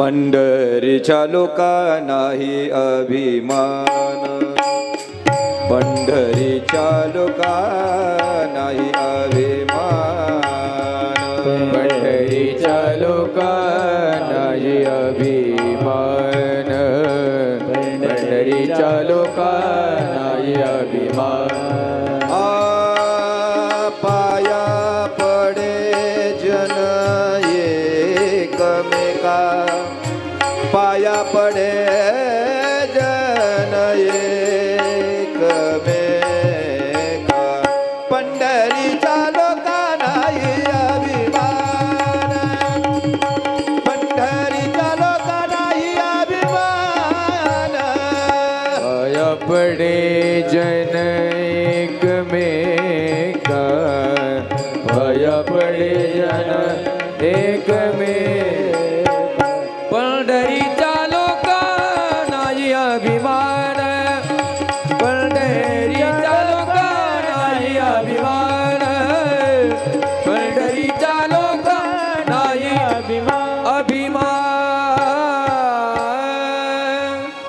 पंढरीच्या लोका नाही अभिमान. पंढरीच्या लोका नाही अभिमान. पंढरीच्या लोकांनाही अभिमान. पंढरीच्या लोकांनाही अभिमान. का? पाया पडे जन एकमेका पंढरीच्या लोकांनाही अभिमान. पंढरीच्या लोकांनाही अभिमान. पाया पडे जन एकमेका पाया पडे जन पंढरीचा लोक नाही अभिमान. पंढरीचा लोक नाही अभिमान. पंढरीचा लोक नाही अभिमान अभिमान.